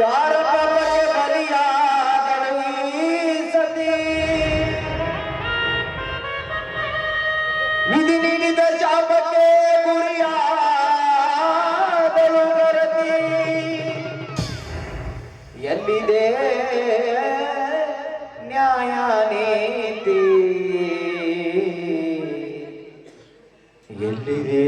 ಯಾರ ಪಾಪಕ್ಕೆ ಬಲಿಯಾದಳು ಈ ಸತಿ? ವಿಧಿ ನೀಡಿದ ಶಾಪಕ್ಕೆ ಗುರಿಯಾದಳು ಗರತಿ ಎಲ್ಲಿದೆ ನ್ಯಾಯ ನೀತಿ? ಎಲ್ಲಿದೆ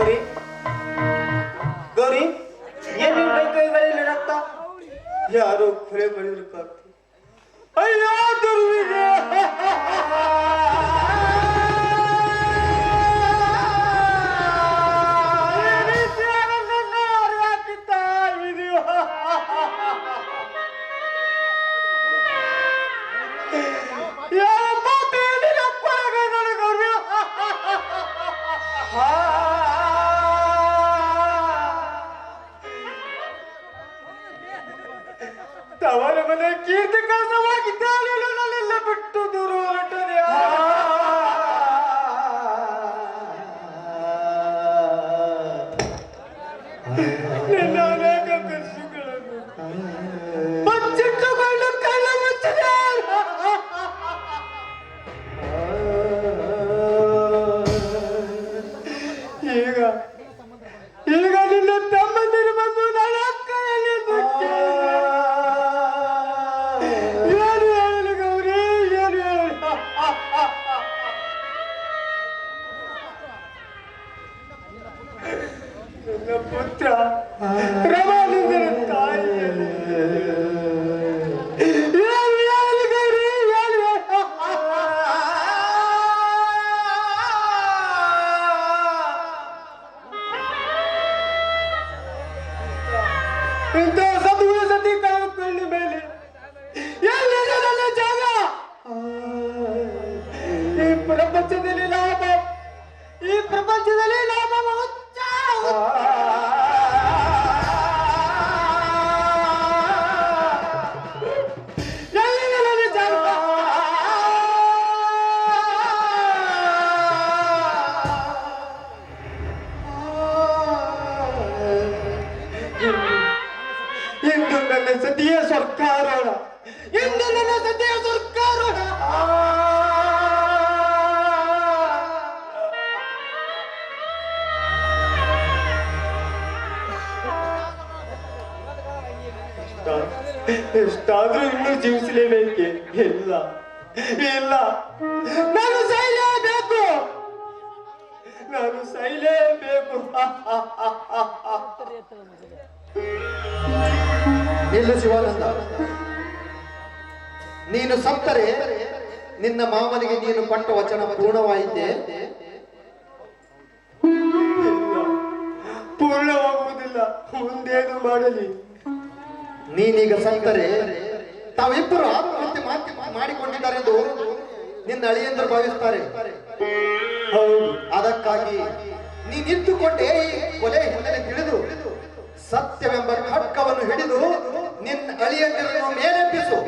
우리 ಇಂದು ನನ್ನ ಸತಿಯ ಸರ್ಕಾರೋಣ. ಇಂದು ನನ್ನ ಸತಿಯ ಸರ್ಕಾರೋಣ. ಎಷ್ಟಾದ್ರೂ ಇನ್ನೂ ಜೀವಿಸಲೇಬೇಕೆ? ಇಲ್ಲ. ಇಲ್ಲ. ನಾನು ಸೈಲೇಬೇಕು. ನಿಲ್ಲು ಶಿವಾನಂದ. ನೀನು ಸತ್ತರೆ ನಿನ್ನ ಮಾಮನಿಗೆ ನೀನು ಕೊಟ್ಟ ವಚನ ಪೂರ್ಣವಾಯಿತೆ? ಪೂರ್ಣವಾಗುವುದಿಲ್ಲ ಮುಂದೇನು ಮಾಡಲಿ. ನೀನೀಗ ಸತ್ತರೆ ತಾವಿಬ್ಬರು ಆತ್ಮಹತ್ಯೆ ಮಾಡಿಕೊಂಡಿದ್ದಾರೆ ಎಂದು ನಿನ್ನ ಅಳಿಯಂದರು ಭಾವಿಸ್ತಾರೆ. ಅದಕ್ಕಾಗಿ ನಿಂತುಕೊಂಡೇ ಕೊಲೆ ಹಿನ್ನೆಲೆ ತಿಳಿದು ಸತ್ಯವೆಂಬ ಖಡ್ಗವನ್ನು ಹಿಡಿದು ನಿನ್ನ ಅಳಿಯಂದಿರನ್ನು ಮೇಲೆಬ್ಬಿಸು.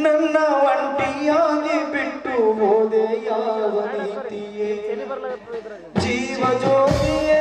ನನ್ನ ಒಂಟಿಯಾಗಿ ಬಿಟ್ಟು ಹೋದೆ ಯಾವ ರೀತಿಯೇ. ಜೀವ ಜ್ಯೋತಿಯೇ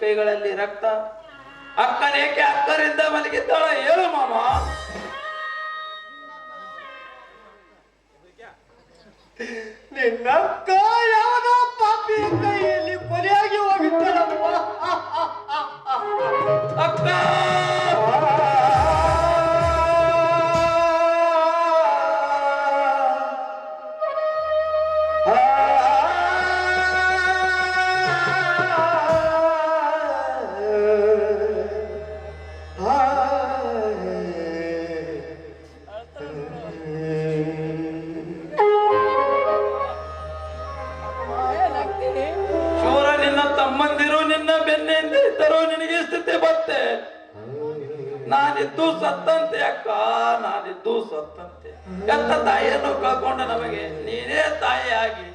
ಕೈಗಳಲ್ಲಿ ರಕ್ತ. ಅಕ್ಕನೇಕೆ ಅಕ್ಕರಿಂದ ಮಲಗಿದ್ದಾಳ ಹೇಳು ಮಾಮ. ನಿನ್ನ ಯಾವ ಯಾವುದೋ ಪಾಪಿ ಕೈಯಲ್ಲಿ ಕೊಲೆಯಾಗಿ ಹೋಗಿದ್ದಾಳಪ್ಪ ಅಕ್ಕ! ತಮ್ಮಂದಿರು ನಿನ್ನ ಬೆನ್ನಿಂದ ಇದ್ದರು ನಿನಗೆ ಸ್ಥಿತಿ ಬತ್ತೆ. ನಾನಿದ್ದು ಸತ್ತಂತೆ ಅಕ್ಕ, ನಾನಿದ್ದು ಸತ್ತಂತೆ. ಎಂತ ತಾಯಿಯನ್ನು ಕಳ್ಕೊಂಡ ನಮಗೆ? ನೀನೇ ತಾಯಿಯಾಗಿ.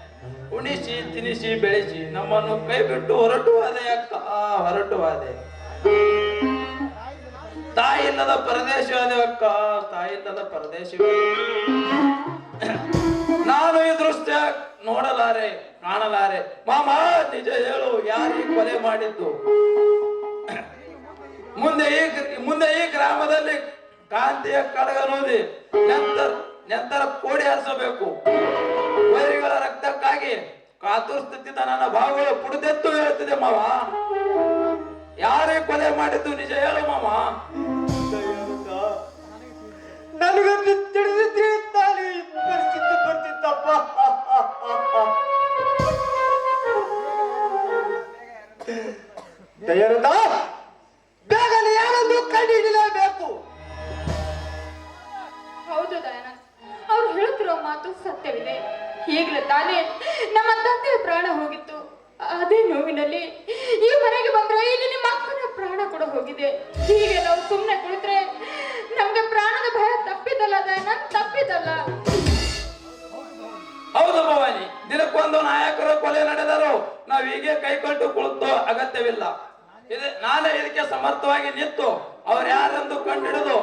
ಉಣಿಸಿ, ತಿನಿಸಿ, ಬೆಳೆಸಿ, ನಮ್ಮನ್ನು ಕೈ ಬಿಟ್ಟು ಹೊರಟುವಾದೆ ಅದೇ ಅಕ್ಕ, ಹೊರಟುವಾದೆ. ಅದೇ ತಾಯಿ ಇಲ್ಲದ ಪರದೇಶವಾದೆ ಅಕ್ಕ ತಾಯಿ ಇಲ್ಲದ ಪರದೇಶವಾದೆ ನಾನು ಈ ದೃಶ್ಯ ನೋಡಲಾರೆ, ಕಾಣಲಾರೆ. ಮಾಮ, ನಿಜ ಹೇಳು, ಯಾರೀ ಕೊಲೆ ಮಾಡಿದ್ದು? ಮುಂದೆ ಈ ಮುಂದೆ ಈ ಗ್ರಾಮದಲ್ಲಿ ಕಾಂತಿಯ ಕಡಗ ನೋದಿ ನಂತರ ನಂತರ ಕೋಡಿ ಹರಿಸಬೇಕು. ವೈರಿಗಳ ರಕ್ತಕ್ಕಾಗಿ ಕಾತುರ್ಸ್ತಿದ್ದ ನನ್ನ ಭಾವಗಳು ಪುಡಿದೆತ್ತು ಹೇಳ್ತಿದೆ ಮಾವ ಯಾರೇ ಕೊಲೆ ಮಾಡಿದ್ದು, ನಿಜ ಹೇಳು ಮಾಮ. ನನಗೊಂದು ತಿಳಿದು ತಿಳಿಯುತ್ತ ದಯಾನಂದ ಬೇಗನೆ ಯಾರೊಂದು ಕಂಡುಹಿಡಿಯಲೇಬೇಕು ಹೌದು ದಯನ ಅವ್ರು ಹೇಳುತ್ತಿರೋ ಮಾತು ಸತ್ಯವಿದೆ. ಈಗಲೇ ತಾನೇ ನಮ್ಮ ತಂದೆಯ ಪ್ರಾಣ ಹೋಗಿತ್ತು. ಅದೇ ನೋವಿನಲ್ಲಿ ಈ ಮನೆಗೆ ಬಂದ್ರೆ ಇಲ್ಲಿ ನಿಮ್ಮ ಅಕ್ಕನ ಪ್ರಾಣ ಕೂಡ ಹೋಗಿದೆ. ಹೀಗೆ ನಾವು ಸುಮ್ಮನೆ ಕುಳಿತ್ರೆ ಹೀಗೆ ಕೈಕೊಂಡು ಕುಳಿತು ಅಗತ್ಯವಿಲ್ಲ. ಇದೆ ನಾನೇ ಇದಕ್ಕೆ ಸಮರ್ಥವಾಗಿ ನಿಂತು ಅವ್ರ ಯಾರೆಂದು ಕಂಡಿಡಿದು.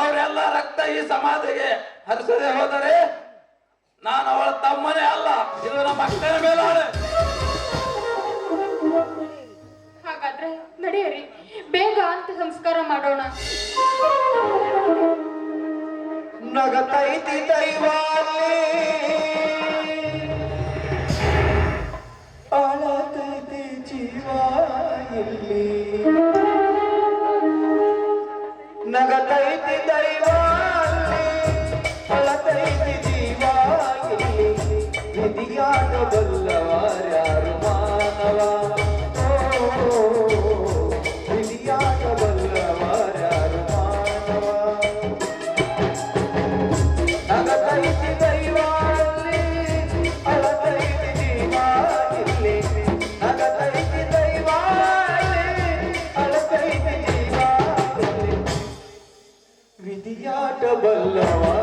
ಅವರೆಲ್ಲ ರಕ್ತ ಈ ಸಮಾಧಿಗೆ ಹರಿಸದೆ ಹೋದರೆ ಇಲ್ಲಿ love.